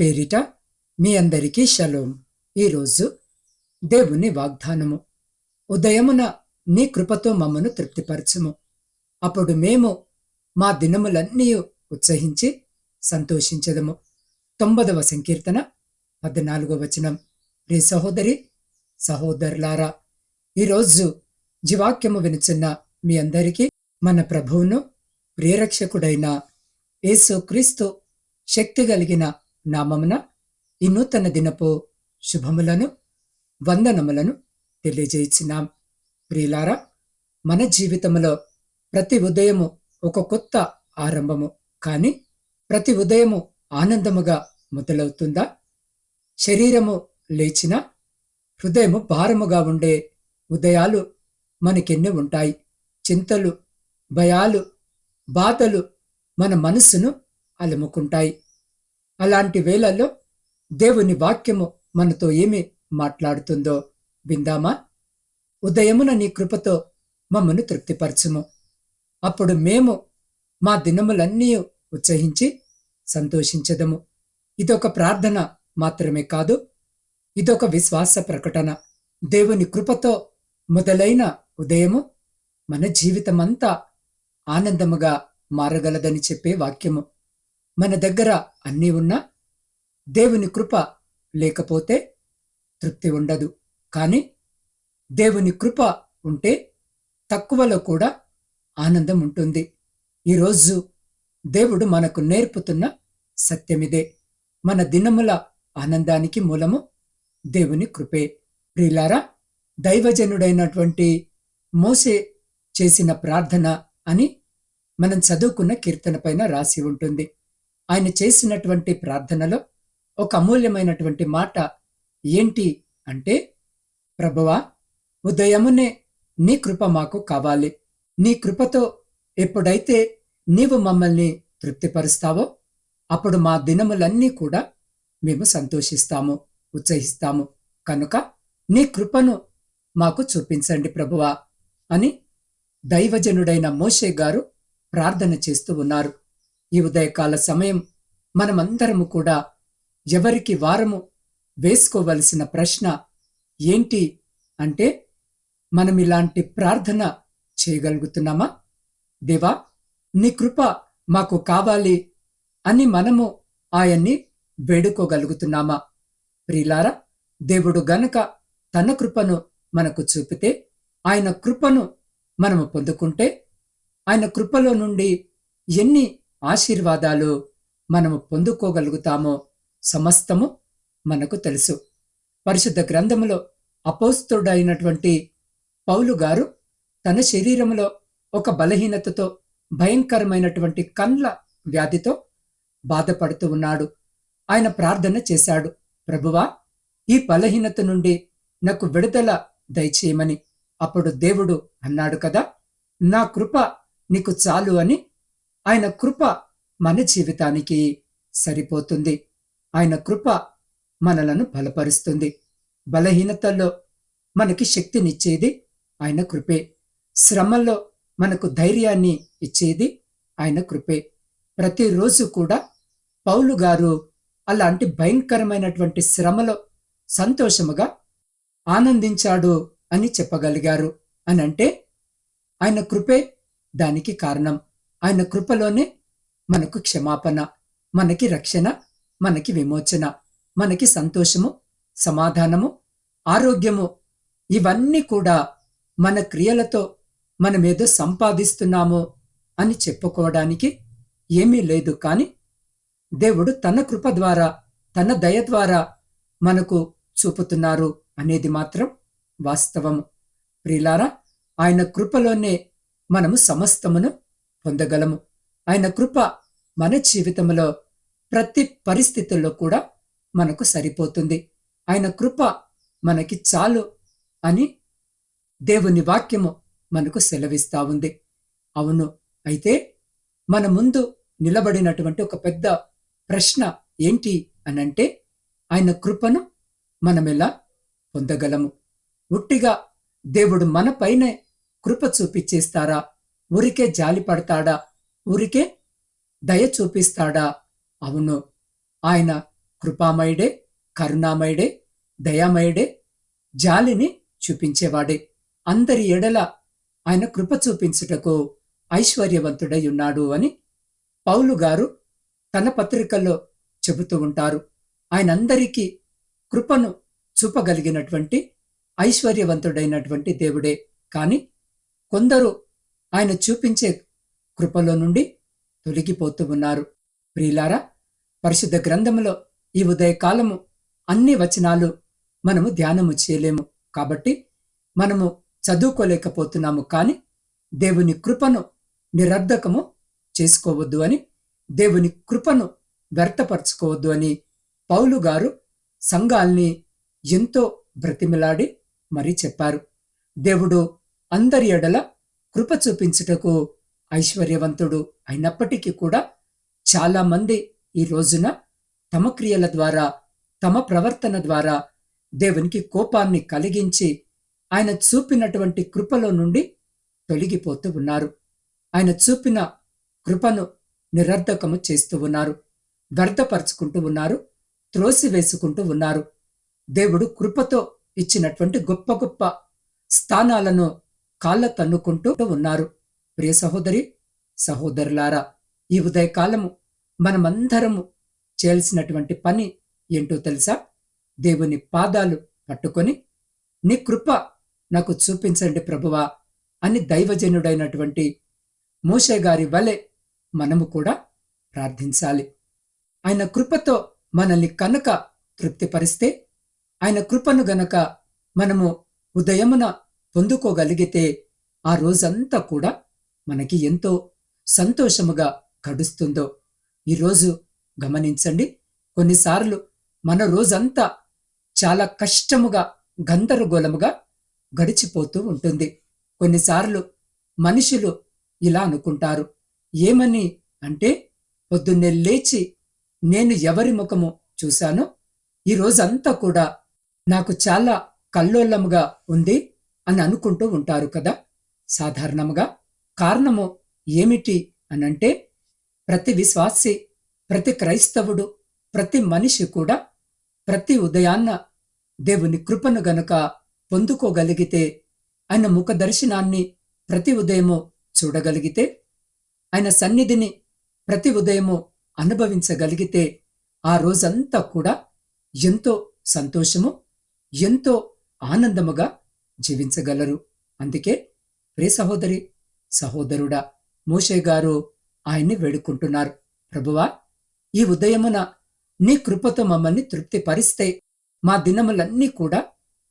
పేరిట మీ అందరికీ షలోం. ఈరోజు దేవుని వాగ్దానము. ఉదయమున నీ కృపతో మమ్మను తృప్తిపరచుము. అప్పుడు మేము మా దినములన్నీ ఉత్సహించి సంతోషించదము. తొంభదవ సంకీర్తన పద్నాలుగో వచనం. రే సహోదరి సహోదరులారా ఈరోజు జీవాక్యము వినుచున్న మీ అందరికీ మన ప్రభువును ప్రియరక్షకుడైన యేసు క్రీస్తు శక్తి కలిగిన నామమున ఈ నూతన దినపు శుభములను వందనములను తెలియజేయించినాం ప్రియులారా మన జీవితంలో ప్రతి ఉదయము ఒక కొత్త ఆరంభము కానీ ప్రతి ఉదయము ఆనందముగా మొదలవుతుందా? శరీరము లేచిన హృదయము భారముగా ఉండే ఉదయాలు మనకెన్ని ఉంటాయి. చింతలు భయాలు బాధలు మన మనస్సును అలుముకుంటాయి. అలాంటి వేళల్లో దేవుని వాక్యము మనతో ఏమి మాట్లాడుతుందో విందామా? ఉదయమున నీ కృపతో మమ్మను తృప్తిపరచుము. అప్పుడు మేము మా దినములన్నీ ఉత్సహించి సంతోషించదము. ఇదొక ప్రార్థన మాత్రమే కాదు ఇదొక విశ్వాస ప్రకటన. దేవుని కృపతో మొదలైన ఉదయము మన జీవితమంతా ఆనందముగా మారగలదని చెప్పే వాక్యము. మన దగ్గర అన్నీ ఉన్నా దేవుని కృప లేకపోతే తృప్తి ఉండదు. కానీ దేవుని కృప ఉంటే తక్కువలో కూడా ఆనందం ఉంటుంది. ఈరోజు దేవుడు మనకు నేర్పుతున్న సత్యమిదే మన దినముల ఆనందానికి మూలము దేవుని కృపే. ప్రియులారా దైవజనుడైనటువంటి మోసే చేసిన ప్రార్థన అని మనం చదువుకున్న కీర్తన పైన రాసి ఉంటుంది. ఆయన చేసినటువంటి ప్రార్థనలో ఒక అమూల్యమైనటువంటి మాట ఏంటి అంటే ప్రభువా ఉదయమునే నీ కృప మాకు కావాలి. నీ కృపతో ఎప్పుడైతే నీవు మమ్మల్ని తృప్తిపరుస్తావో అప్పుడు మా దినములన్నీ కూడా మేము సంతోషిస్తాము ఉత్సహిస్తాము. కనుక నీ కృపను మాకు చూపించండి ప్రభువా అని దైవజనుడైన మోషే గారు ప్రార్థన చేస్తూ ఉన్నారు. ఈ ఉదయకాల సమయం మనమందరము కూడా ఎవరికి వారము వేసుకోవలసిన ప్రశ్న ఏంటి అంటే మనం ఇలాంటి ప్రార్థన చేయగలుగుతున్నామా? దేవా నీ కృప మాకు కావాలి అని మనము ఆయన్ని వేడుకోగలుగుతున్నామా? ప్రిలారా దేవుడు గనక తన కృపను మనకు చూపితే ఆయన కృపను మనము పొందుకుంటే ఆయన కృపలో నుండి ఎన్ని ఆశీర్వాదాలు మనము పొందుకోగలుగుతామో సమస్తము మనకు తెలుసు. పరిశుద్ధ గ్రంథములో అపోస్తుడైనటువంటి పౌలు గారు తన శరీరంలో ఒక బలహీనతతో భయంకరమైనటువంటి కండ్ల వ్యాధితో బాధపడుతూ ఉన్నాడు. ఆయన ప్రార్థన చేశాడు ప్రభువా ఈ బలహీనత నుండి నాకు విడుదల దయచేయమని. అప్పుడు దేవుడు అన్నాడు కదా నా కృప నీకు చాలు అని ఆయన కృప మన జీవితానికి సరిపోతుంది. ఆయన కృప మనలను బలపరుస్తుంది. బలహీనతల్లో మనకి శక్తినిచ్చేది ఆయన కృపే. శ్రమల్లో మనకు ధైర్యాన్ని ఇచ్చేది ఆయన కృపే. ప్రతిరోజు కూడా పౌలు గారు అలాంటి భయంకరమైనటువంటి శ్రమలో సంతోషముగా ఆనందించాడు అని చెప్పగలిగారు. అని అంటే ఆయన కృపే దానికి కారణం. ఆయన కృపలోనే మనకు క్షమాపణ మనకి రక్షణ మనకి విమోచన మనకి సంతోషము సమాధానము ఆరోగ్యము. ఇవన్నీ కూడా మన క్రియలతో మనమేదో సంపాదిస్తున్నాము అని చెప్పుకోవడానికి ఏమీ లేదు. కానీ దేవుడు తన కృప ద్వారా తన దయ ద్వారా మనకు చూపుతున్నారు అనేది మాత్రం వాస్తవము. ప్రిలారా ఆయన కృపలోనే మనము సమస్తమును పొందగలము. ఆయన కృప మన జీవితంలో ప్రతి పరిస్థితుల్లో కూడా మనకు సరిపోతుంది. ఆయన కృప మనకి చాలు అని దేవుని వాక్యము మనకు సెలవిస్తా ఉంది. అవును అయితే మన ముందు నిలబడినటువంటి ఒక పెద్ద ప్రశ్న ఏంటి అనంటే ఆయన కృపను మనమెలా పొందగలము? ఉట్టిగా దేవుడు మనపైనే కృప చూపించేస్తారా? ఊరికే జాలి పడతాడా? ఊరికే దయ చూపిస్తాడా? అవును. ఆయన కృపామయుడే కరుణామయుడే దయామయుడే జాలిని చూపించేవాడే. అందరి ఎడల ఆయన కృప చూపించుటకు ఐశ్వర్యవంతుడై ఉన్నాడు అని పౌలు గారు తన పత్రికల్లో చెబుతూ ఉంటారు. ఆయన అందరికీ కృపను చూపగలిగినటువంటి ఐశ్వర్యవంతుడైనటువంటి దేవుడే. కాని కొందరు ఆయన చూపించే కృపలో నుండి తొలగిపోతూ ఉన్నారు. ప్రియులారా పరిశుద్ధ గ్రంథములో ఈ ఉదయకాలము అన్ని వచనాలు మనము ధ్యానము చేయలేము. కాబట్టి మనము చదువుకోలేకపోతున్నాము కానీ దేవుని కృపను నిరర్ధకము చేసుకోవద్దు అని దేవుని కృపను వ్యర్థపరచుకోవద్దు అని పౌలు గారు సంఘాల్ని ఎంతో బ్రతిమిలాడి మరీ చెప్పారు. దేవుడు అందరి ఎడల కృప చూపించుటకు ఐశ్వర్యవంతుడు అయినప్పటికీ కూడా చాలామంది ఈ రోజున తమ క్రియల ద్వారా తమ ప్రవర్తన ద్వారా దేవునికి కోపాన్ని కలిగించి ఆయన చూపినటువంటి కృపలో నుండి తొలగిపోతూ ఉన్నారు. ఆయన చూపిన కృపను నిరర్ధకము చేస్తూ ఉన్నారు. వ్యర్థపరుచుకుంటూ ఉన్నారు. త్రోసివేసుకుంటూ ఉన్నారు. దేవుడు కృపతో ఇచ్చినటువంటి గొప్ప గొప్ప స్థానాలను కాళ్ళ తన్నుకుంటూ ఉన్నారు. ప్రియ సహోదరి సహోదరులారా ఈ ఉదయకాలము మనమందరము చేయాల్సినటువంటి పని ఏంటో తెలుసా? దేవుని పాదాలు పట్టుకొని నీ కృప నాకు చూపించండి ప్రభువా అని దైవజనుడైనటువంటి మోషే గారి వలె మనము కూడా ప్రార్థించాలి. ఆయన కృపతో మనల్ని కనుక తృప్తిపరిస్తే ఆయన కృపను గనక మనము ఉదయమున పొందుకోగలిగితే ఆ రోజంతా కూడా మనకి ఎంతో సంతోషముగా గడుస్తుందో. ఈరోజు గమనించండి కొన్నిసార్లు మన రోజంతా చాలా కష్టముగా గందరగోళముగా గడిచిపోతూ ఉంటుంది. కొన్నిసార్లు మనుషులు ఇలా అనుకుంటారు ఏమని? అంటే పొద్దున్నే లేచి నేను ఎవరి ముఖము చూశానో? ఈ రోజంతా కూడా నాకు చాలా కల్లోలముగా ఉంది. అని అనుకుంటూ ఉంటారు కదా. సాధారణముగా కారణము ఏమిటి అనంటే ప్రతి విశ్వాసి ప్రతి క్రైస్తవుడు ప్రతి మనిషి కూడా ప్రతి ఉదయాన్న దేవుని కృపను గనుక పొందుకోగలిగితే ఆయన ముఖ దర్శనాన్ని ప్రతి ఉదయము చూడగలిగితే ఆయన సన్నిధిని ప్రతి ఉదయము అనుభవించగలిగితే ఆ రోజంతా కూడా ఎంతో సంతోషము ఎంతో ఆనందముగా జీవించగలరు. అందుకే ప్రే సహోదరి సహోదరుడా మోషే గారు ఆయన్ని వేడుకుంటున్నారు. ప్రభువా ఈ ఉదయమున నీ కృపతో మమ్మల్ని తృప్తిపరిస్తే మా దినములన్నీ కూడా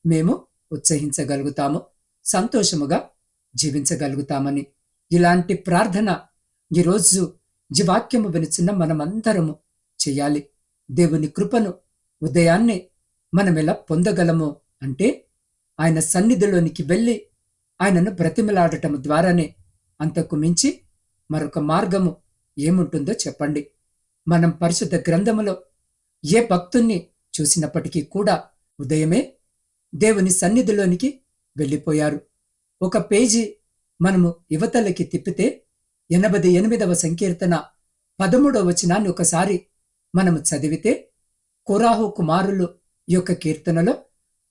మేము ఉత్సహించగలుగుతాము. సంతోషముగా జీవించగలుగుతామని. ఇలాంటి ప్రార్థన ఈరోజు జీవాక్యము వినిచిన మనమందరము చేయాలి. దేవుని కృపను ఉదయాన్నే మనమెలా పొందగలము అంటే ఆయన సన్నిధిలోనికి వెళ్ళి ఆయనను బ్రతిమలాడటం ద్వారానే అంతకు మించి మరొక మార్గము ఏముంటుందో చెప్పండి. మనం పరిశుద్ధ గ్రంథములో ఏ భక్తుణ్ణి చూసినప్పటికీ కూడా ఉదయమే దేవుని సన్నిధిలోనికి వెళ్ళిపోయారు. ఒక పేజీ మనము యువతలకి తిప్పితే ఎనభై ఎనిమిదవ సంకీర్తన పదమూడవ వచనాన్ని ఒకసారి మనము చదివితే కురాహు కుమారులు యొక్క కీర్తనలో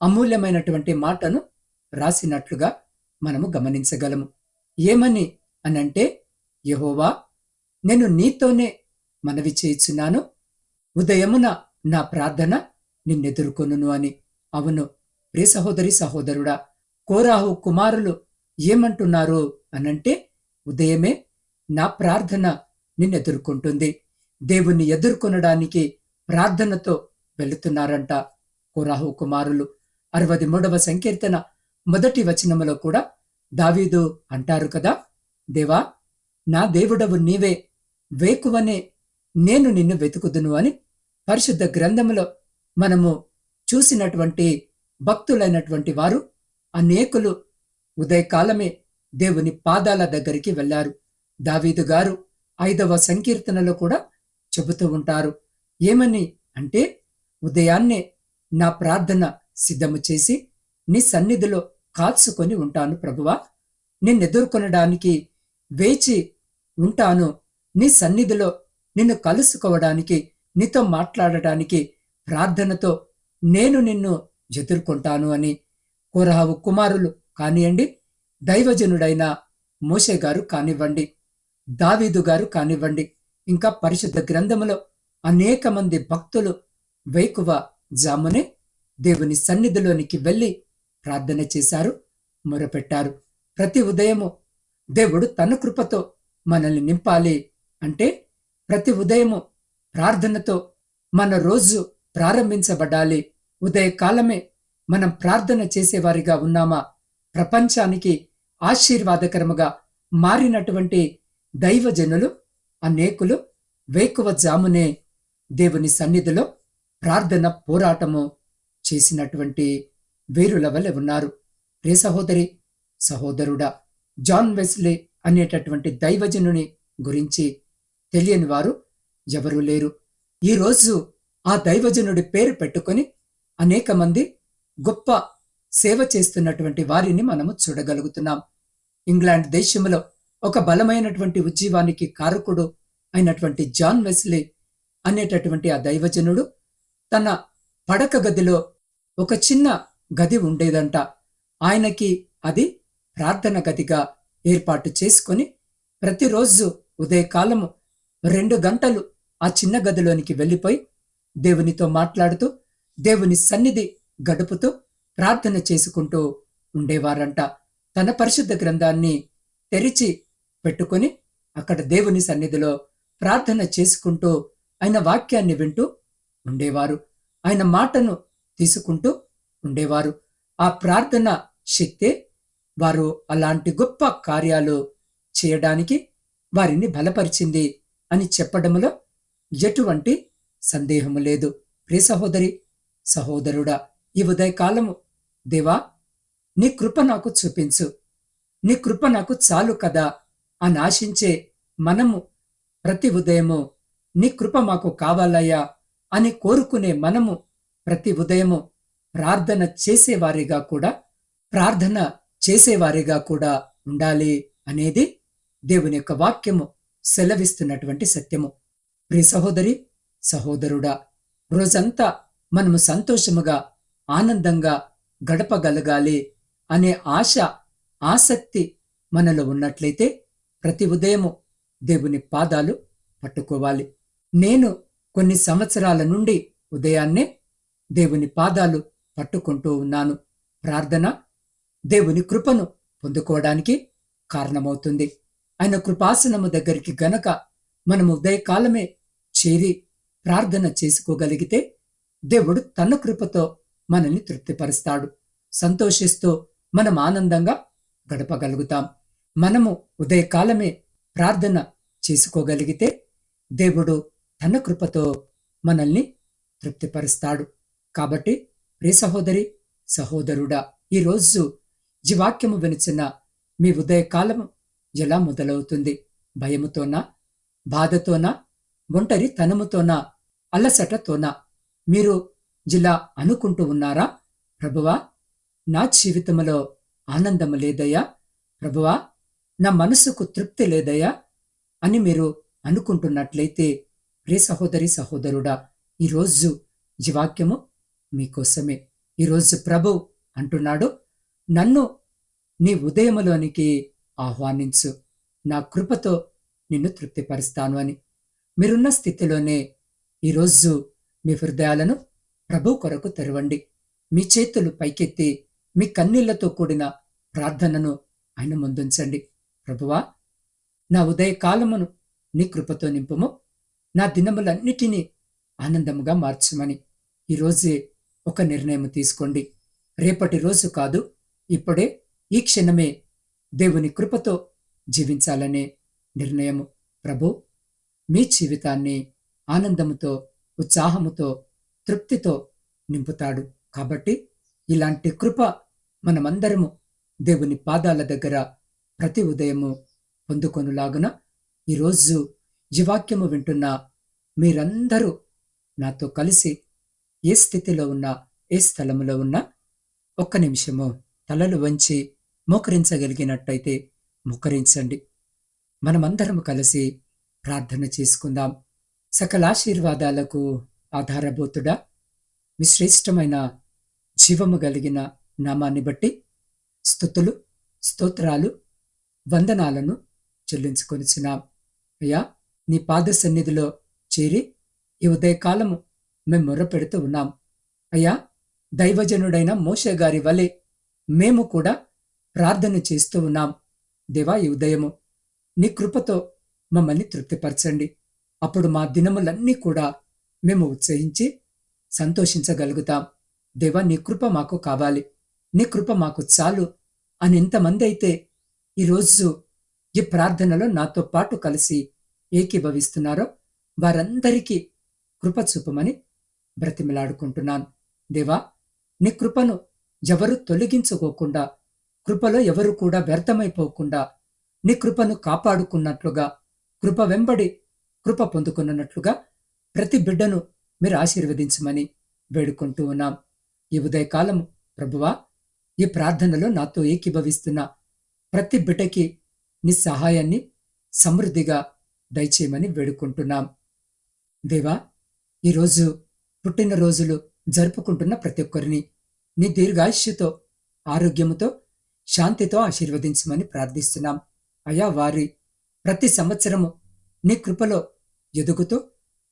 అమూల్యమైనటువంటి మాటను రాసినట్లుగా మనము గమనించగలము. ఏమని అనంటే యహోవా నేను నీతోనే మనవి చేయుచున్నాను. ఉదయమున నా ప్రార్థన నిన్నెదుర్కొనును అని. అవును ప్రియ సహోదరి సహోదరుడా కోరాహు కుమారులు ఏమంటున్నారు అనంటే ఉదయమే నా ప్రార్థన నిన్నెదుర్కొంటుంది. దేవుణ్ణి ఎదుర్కొనడానికి ప్రార్థనతో వెళుతున్నారంట కోరాహు కుమారులు. అరవది మూడవ సంకీర్తన మొదటి వచనములో కూడా దావీదు అంటారు కదా దేవా నా దేవుడవు నీవే వేకువనే నేను నిన్ను వెతుకుదును అని పరిశుద్ధ గ్రంథములో మనము చూసినటువంటి భక్తులైనటువంటి వారు అనేకులు ఉదయకాలమే దేవుని పాదాల దగ్గరికి వెళ్ళారు దావీదు గారు ఐదవ సంకీర్తనలో కూడా చెబుతూ ఉంటారు ఏమని అంటే ఉదయాన్నే నా ప్రార్థన సిద్ధము చేసి నీ సన్నిధిలో కాచుకొని ఉంటాను ప్రభువా. నిన్నెదుర్కొనడానికి వేచి ఉంటాను. నీ సన్నిధిలో నిన్ను కలుసుకోవడానికి నీతో మాట్లాడటానికి ప్రార్థనతో నేను నిన్ను ఎదుర్కొంటాను అని కోరహావు కుమారులు కానియండి దైవజనుడైన మోషే గారు కానివ్వండి దావీదు గారు కానివ్వండి ఇంకా పరిశుద్ధ గ్రంథములో అనేక మంది భక్తులు వేకువ జామునే దేవుని సన్నిధిలోనికి వెళ్ళి ప్రార్థన చేశారు మొరపెట్టారు. ప్రతి ఉదయము దేవుడు తన కృపతో మనల్ని నింపాలి అంటే ప్రతి ఉదయము ప్రార్థనతో మన రోజు ప్రారంభించబడాలి. ఉదయకాలమే మనం ప్రార్థన చేసేవారిగా ఉన్నామా? ప్రపంచానికి ఆశీర్వాదకరముగా మారినటువంటి దైవజనులు అనేకులు వేకువ జామునే దేవుని సన్నిధిలో ప్రార్థన పోరాటము. చేసినటువంటి వీరుల వలె ఉన్నారు. రే సహోదరి సహోదరుడా జాన్ వెస్లే అనేటటువంటి దైవజనుని గురించి తెలియని వారు ఎవరూ లేరు. ఈరోజు ఆ దైవజనుడి పేరు పెట్టుకొని అనేక మంది గొప్ప సేవ చేస్తున్నటువంటి వారిని మనము చూడగలుగుతున్నాం. ఇంగ్లాండ్ దేశంలో ఒక బలమైనటువంటి ఉజ్జీవానికి కారకుడు అయినటువంటి జాన్ వెస్లీ అనేటటువంటి ఆ దైవజనుడు తన పడక గదిలో ఒక చిన్న గది ఉండేదంట. ఆయనకి అది ప్రార్థన గదిగా ఏర్పాటు చేసుకొని ప్రతిరోజు ఉదయకాలము రెండు గంటలు ఆ చిన్న గదిలోనికి వెళ్ళిపోయి దేవునితో మాట్లాడుతూ దేవుని సన్నిధి గడుపుతూ ప్రార్థన చేసుకుంటూ ఉండేవారంట. తన పరిశుద్ధ గ్రంథాన్ని తెరిచి పెట్టుకొని అక్కడ దేవుని సన్నిధిలో ప్రార్థన చేసుకుంటూ ఆయన వాక్యాన్ని వింటూ ఉండేవారు. ఆయన మాటను తీసుకుంటూ ఉండేవారు. ఆ ప్రార్థన శక్తే వారు అలాంటి గొప్ప కార్యాలు చేయడానికి వారిని బలపరిచింది అని చెప్పడంలో ఎటువంటి సందేహము లేదు. ప్రియ సహోదరి సహోదరుడా ఈ ఉదయకాలము దేవా నీ కృప నాకు చూపించు. నీ కృప నాకు చాలు కదా అని ఆశించే మనము ప్రతి ఉదయము నీ కృప మాకు కావాలయ్యా అని కోరుకునే మనము ప్రతి ఉదయము ప్రార్థన చేసేవారిగా కూడా ప్రార్థన చేసేవారిగా కూడా ఉండాలి అనేది దేవుని యొక్క వాక్యము సెలవిస్తున్నటువంటి సత్యము. ప్రి సహోదరి సహోదరుడా రోజంతా మనము సంతోషముగా ఆనందంగా గడపగలగాలి అనే ఆశ ఆసక్తి మనలో ఉన్నట్లయితే ప్రతి ఉదయము దేవుని పాదాలు పట్టుకోవాలి. నేను కొన్ని సంవత్సరాల నుండి ఉదయాన్నే దేవుని పాదాలు పట్టుకుంటూ ఉన్నాను. ప్రార్థన దేవుని కృపను పొందుకోవడానికి కారణమవుతుంది. ఆయన కృపాసనము దగ్గరికి గనక మనము ఉదయకాలమే చేరి ప్రార్థన చేసుకోగలిగితే దేవుడు తన కృపతో మనల్ని తృప్తిపరుస్తాడు. సంతోషిస్తూ మనం ఆనందంగా గడపగలుగుతాం. మనము ఉదయకాలమే ప్రార్థన చేసుకోగలిగితే దేవుడు తన కృపతో మనల్ని తృప్తిపరుస్తాడు. కాబట్టి ప్రియ సహోదరి సహోదరుడా ఈరోజు ఈ వాక్యము వినిచిన మీ ఉదయకాలము ఎలా మొదలవుతుంది? భయముతోనా బాధతోనా ఒంటరి తనముతోనా అలసటతోనా? మీరు ఇలా అనుకుంటూ ఉన్నారా? ప్రభువా నా జీవితంలో ఆనందము లేదయ్యా. ప్రభువా నా మనసుకు తృప్తి లేదయ్యా అని మీరు అనుకుంటున్నట్లయితే ప్రియ సహోదరి సహోదరుడా ఈరోజు ఈ మీకోసమే. ఈరోజు ప్రభు అంటున్నాడు నన్ను నీ ఉదయములోనికి ఆహ్వానించు. నా కృపతో నిన్ను తృప్తిపరుస్తాను అని. మీరున్న స్థితిలోనే ఈరోజు మీ హృదయాలను ప్రభు కొరకు తెరవండి. మీ చేతులు పైకెత్తి మీ కన్నీళ్ళతో కూడిన ప్రార్థనను ఆయన ముందుంచండి. ప్రభువా నా ఉదయకాలమును నీ కృపతో నింపుము. నా దినములన్నిటినీ ఆనందముగా మార్చమని. ఈరోజే ఒక నిర్ణయం తీసుకోండి. రేపటి రోజు కాదు ఇప్పుడే ఈ క్షణమే దేవుని కృపతో జీవించాలనే నిర్ణయము. ప్రభు మీ జీవితాన్ని ఆనందముతో ఉత్సాహముతో తృప్తితో నింపుతాడు. కాబట్టి ఇలాంటి కృప మనమందరము దేవుని పాదాల దగ్గర ప్రతి ఉదయము పొందుకొనులాగున ఈరోజు ఈ వాక్యము వింటున్న మీరందరూ నాతో కలిసి ఏ స్థితిలో ఉన్నా ఏ స్థలములో ఉన్నా ఒక్క నిమిషము తలలు వంచి మోకరించగలిగినట్టయితే మోకరించండి. మనమందరము కలిసి ప్రార్థన చేసుకుందాం. సకల ఆశీర్వాదాలకు ఆధారభూతుడా మీ శ్రేష్టమైన జీవము కలిగిన నామాన్ని బట్టి స్థుతులు స్తోత్రాలు వందనాలను చెల్లించుకొనిచున్నాం. అయ్యా నీ పాద సన్నిధిలో చేరి ఈ ఉదయకాలము మేము మొర్ర పెడుతూ ఉన్నాం. అయ్యా దైవజనుడైన మోషే గారి వలె మేము కూడా ప్రార్థన చేస్తూ ఉన్నాం. దేవా ఈ ఉదయము నీ కృపతో మమ్మల్ని తృప్తిపరచండి. అప్పుడు మా దినములన్నీ కూడా మేము ఉత్సహించి సంతోషించగలుగుతాం. దేవా నీ కృప మాకు కావాలి. నీ కృప మాకు చాలు అని ఎంతమంది అయితే ఈరోజు ఈ ప్రార్థనలో నాతో పాటు కలిసి ఏకీభవిస్తున్నారో వారందరికీ కృప చూపమని బ్రతిమిలాడుకుంటున్నాను. దేవా నీ కృపను ఎవరు తొలగించుకోకుండా కృపలో ఎవరు కూడా వ్యర్థమైపోకుండా నీ కృపను కాపాడుకున్నట్లుగా కృప వెంబడి కృప పొందుకున్నట్లుగా ప్రతి బిడ్డను మీరు ఆశీర్వదించమని వేడుకుంటూ ఉన్నాం. ఈ ఉదయకాలం ప్రభువా ఈ ప్రార్థనలో నాతో ఏకీభవిస్తున్న ప్రతి బిడ్డకి నీ సహాయాన్ని సమృద్ధిగా దయచేయమని వేడుకుంటున్నాం. దేవా ఈరోజు పుట్టినరోజులు జరుపుకుంటున్న ప్రతి ఒక్కరిని. నీ దీర్ఘాయుష్యతో ఆరోగ్యముతో శాంతితో ఆశీర్వదించమని ప్రార్థిస్తున్నాం. అయా వారి ప్రతి సంవత్సరము నీ కృపలో ఎదుగుతూ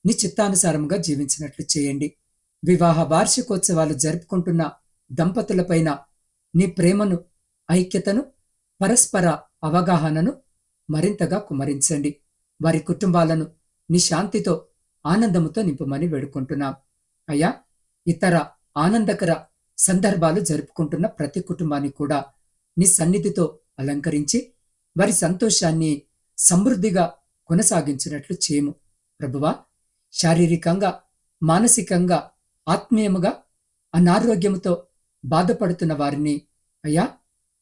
నీ చిత్తానుసారముగా జీవించినట్లు చేయండి. వివాహ వార్షికోత్సవాలు జరుపుకుంటున్న దంపతులపైన నీ ప్రేమను ఐక్యతను పరస్పర అవగాహనను మరింతగా కుమరించండి. వారి కుటుంబాలను నీ శాంతితో ఆనందముతో నింపమని వేడుకుంటున్నాం. అయ్యా ఇతర ఆనందకర సందర్భాలు జరుపుకుంటున్న ప్రతి కుటుంబాన్ని కూడా నీ సన్నిధితో అలంకరించి వారి సంతోషాన్ని సమృద్ధిగా కొనసాగించినట్లు చేయము. ప్రభువా శారీరకంగా మానసికంగా ఆత్మీయముగా అనారోగ్యముతో బాధపడుతున్న వారిని అయ్యా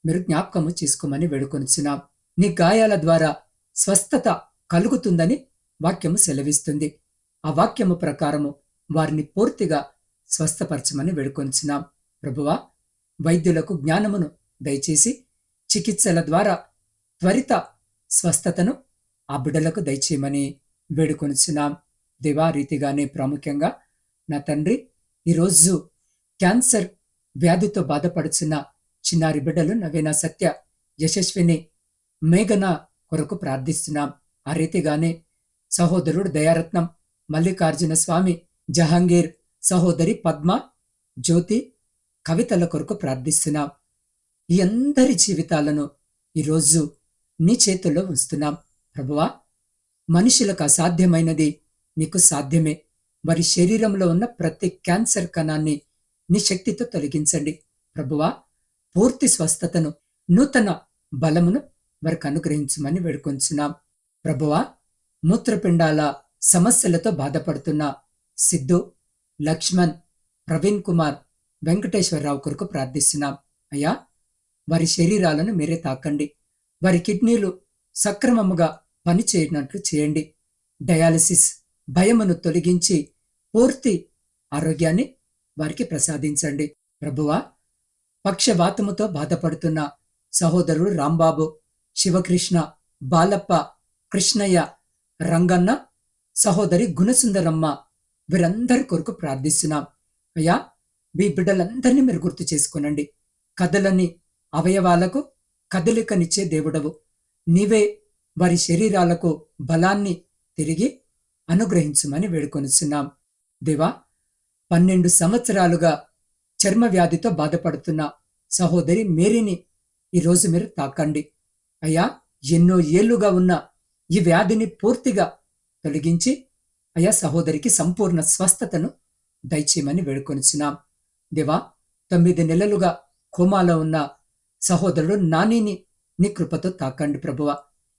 మీరు జ్ఞాపకము చేసుకోమని వేడుకొనిచున్నాం. నీ గాయాల ద్వారా స్వస్థత కలుగుతుందని వాక్యము సెలవిస్తుంది. ఆ వాక్యము ప్రకారము వారిని పూర్తిగా స్వస్థపరచమని వేడుకొంచున్నాం. ప్రభువా వైద్యులకు జ్ఞానమును దయచేసి చికిత్సల ద్వారా త్వరిత స్వస్థతను ఆ బిడ్డలకు దయచేయమని వేడుకొనిచున్నాం దేవా రీతిగానే ప్రాముఖ్యంగా నా తండ్రి ఈరోజు క్యాన్సర్ వ్యాధితో బాధపడుచున్న చిన్నారి బిడ్డలు నవీన సత్య యశస్విని మేఘన కొరకు ప్రార్థిస్తున్నాం. ఆ రీతిగానే సహోదరుడు దయారత్నం మల్లికార్జున స్వామి జహాంగీర్ సహోదరి పద్మ జ్యోతి కవితల కొరకు ప్రార్థిస్తున్నాం. ఈ అందరి జీవితాలను ఈరోజు నీ చేతుల్లో ఉంచుతున్నాం. ప్రభువా మనుషులకు అసాధ్యమైనది నీకు సాధ్యమే. మరి శరీరంలో ఉన్న ప్రతి క్యాన్సర్ కణాన్ని నీ శక్తితో తొలగించండి. ప్రభువా పూర్తి స్వస్థతను నూతన బలమును వారికి అనుగ్రహించమని వేడుకొంచున్నాం. ప్రభువా మూత్రపిండాల సమస్యలతో బాధపడుతున్న సిద్ధు లక్ష్మణ్ ప్రవీణ్ కుమార్ వెంకటేశ్వరరావు కొరకు ప్రార్థిస్తున్నాం. అయ్యా వారి శరీరాలను మీరే తాకండి. వారి కిడ్నీలు సక్రమముగా పనిచేయనట్లు చేయండి. డయాలసిస్ భయమును తొలగించి పూర్తి ఆరోగ్యాన్ని వారికి ప్రసాదించండి. ప్రభువా పక్షవాతముతో బాధపడుతున్న సహోదరుడు రాంబాబు శివకృష్ణ బాలప్ప కృష్ణయ్య రంగన్న సహోదరి గుణసుందరమ్మ వీరందరి కొరకు ప్రార్థిస్తున్నాం. అయ్యా మీ బిడ్డలందరినీ మీరు గుర్తు చేసుకునండి. కథలని అవయవాలకు కదలికనిచ్చే దేవుడవు. నీవే వారి శరీరాలకు బలాన్ని తిరిగి అనుగ్రహించమని వేడుకొనిస్తున్నాం దేవా పన్నెండు సంవత్సరాలుగా చర్మ వ్యాధితో బాధపడుతున్న సహోదరి మేరీని ఈరోజు మీరు తాకండి. అయ్యా ఎన్నో ఏళ్ళుగా ఉన్న ఈ వ్యాధిని పూర్తిగా తొలగించి అయ్యా సహోదరికి సంపూర్ణ స్వస్థతను దయచేయమని వేడుకొనిచున్నాం. దేవా తొమ్మిది నెలలుగా కోమాలో ఉన్న సహోదరుడు నానిని నీ కృపతో తాకండి ప్రభువ.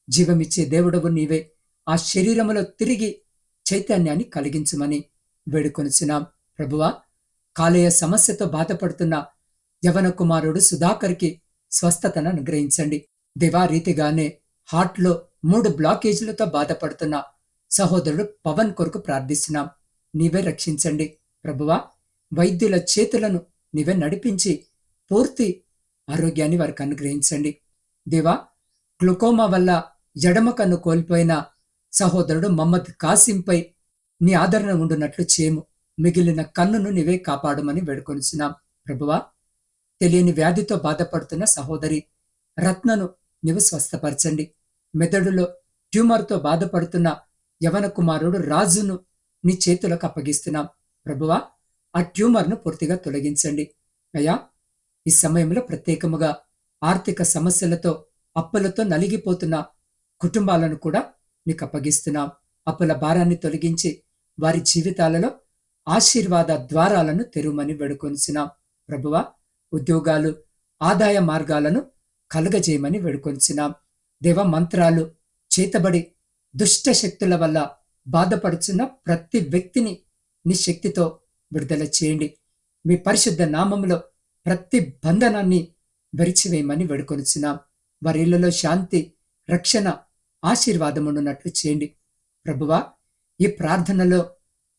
జీవమిచ్చే దేవుడవు నీవే. ఆ శరీరములో తిరిగి చైతన్యాన్ని కలిగించమని వేడుకొనిచున్నాం. ప్రభువ కాలేయ సమస్యతో బాధపడుతున్న యవన కుమారుడు సుధాకర్కి స్వస్థతను అనుగ్రహించండి. దేవా రీతిగానే హార్ట్లో మూడు బ్లాకేజీలతో బాధపడుతున్న సహోదరుడు పవన్ కొరకు ప్రార్థిస్తున్నాం. నీవే రక్షించండి. ప్రభువా వైద్యుల చేతులను నీవే నడిపించి పూర్తి ఆరోగ్యాన్ని వారికి అనుగ్రహించండి. దేవా గ్లుకోమా వల్ల ఎడమ కన్ను కోల్పోయిన సహోదరుడు మహమ్మద్ కాసింపై నీ ఆదరణ ఉండునట్లు చేయము. మిగిలిన కన్నును నీవే కాపాడమని వేడుకొనిచున్నాం. ప్రభువా తెలియని వ్యాధితో బాధపడుతున్న సహోదరి రత్నను నీవు స్వస్థపరచండి. మెదడులో ట్యూమర్తో బాధపడుతున్న యవన కుమారుడు రాజును నీ చేతులకు అప్పగిస్తున్నాం. ప్రభువా ఆ ట్యూమర్ను పూర్తిగా తొలగించండి. అయ్యా ఈ సమయంలో ప్రత్యేకముగా ఆర్థిక సమస్యలతో అప్పులతో నలిగిపోతున్న కుటుంబాలను కూడా నీకు అప్పగిస్తున్నాం. అప్పుల భారాన్ని తొలగించి వారి జీవితాలలో ఆశీర్వాద ద్వారాలను తెరుమని వేడుకొనిసినాం ప్రభువా ఉద్యోగాలు ఆదాయ మార్గాలను కలుగజేయమని వేడుకొనిసినాం దేవ మంత్రాలు చేతబడి దుష్ట శక్తుల వల్ల బాధపడుచున్న ప్రతి వ్యక్తిని నీ శక్తితో విడుదల చేయండి. మీ పరిశుద్ధ నామంలో ప్రతి బంధనాన్ని విరిచివేయమని వేడుకొనిచున్నాం. వారి ఇళ్ళలో శాంతి రక్షణ ఆశీర్వాదమునున్నట్లు చేయండి. ప్రభువా ఈ ప్రార్థనలో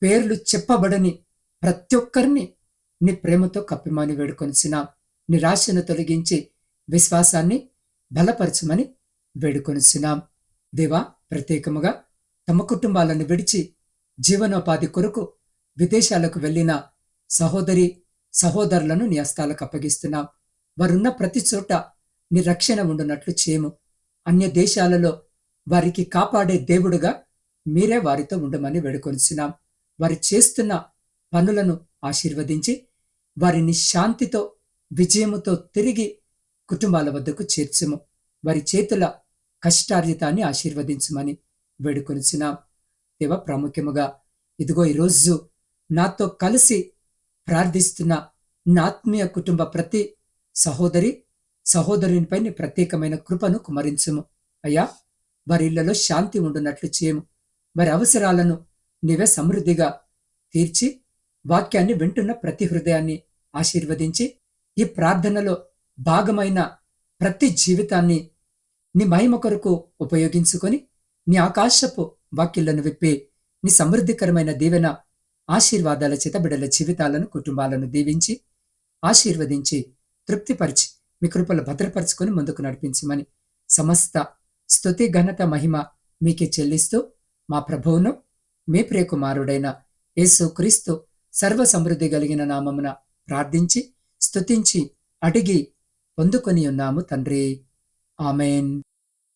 పేర్లు చెప్పబడని ప్రతి ఒక్కరిని నీ ప్రేమతో కప్పిమని వేడుకొనిసినాం నిరాశను తొలగించి విశ్వాసాన్ని బలపరచమని వేడుకొనిసినాం దేవా ప్రత్యేకముగా తమ కుటుంబాలను విడిచి జీవనోపాధి కొరకు విదేశాలకు వెళ్ళిన సహోదరి సహోదరులను నీ హస్తాలకు అప్పగిస్తున్నాం. వారున్న ప్రతి చోట నీ రక్షణ ఉండునట్లు చేయము అన్య దేశాలలో వారికి కాపాడే దేవుడుగా మీరే వారితో ఉండమని వేడుకొనిసినాం వారు చేస్తున్న పనులను ఆశీర్వదించి వారిని శాంతితో విజయముతో తిరిగి కుటుంబాల వద్దకు చేర్చుము. వారి చేతుల కష్టార్జితాన్ని ఆశీర్వదించమని వేడుకొనిసినాం దేవ ప్రాముఖ్యముగా ఇదిగో ఈరోజు నాతో కలిసి ప్రార్థిస్తున్న నా ఆత్మీయ కుటుంబ ప్రతి సహోదరి సహోదరునిపై నీ ప్రత్యేకమైన కృపను కుమరించుము. అయ్యా వారి ఇళ్ళలో శాంతి ఉండునట్లు చేయము. వారి అవసరాలను నీవే సమృద్ధిగా తీర్చి వాక్యాన్ని వింటున్న ప్రతి హృదయాన్ని ఆశీర్వదించి ఈ ప్రార్థనలో భాగమైన ప్రతి జీవితాన్ని నీ మహిమ కొరకు ఉపయోగించుకొని నీ ఆకాశపు వాక్యులను విప్పి నీ సమృద్ధికరమైన దీవెన ఆశీర్వాదాల చేత బిడల జీవితాలను కుటుంబాలను దీవించి ఆశీర్వదించి తృప్తిపరిచి మీ కృపలు భద్రపరుచుకొని ముందుకు నడిపించమని సమస్త స్తుతి ఘనత మహిమ మీకే చెల్లిస్తూ మా ప్రభువును మీ ప్రియకుమారుడైన యేసు క్రీస్తు సర్వ సమృద్ధి కలిగిన నామమున ప్రార్థించి స్తుతించి అడిగి పొందుకొని ఉన్నాము తండ్రి. Amen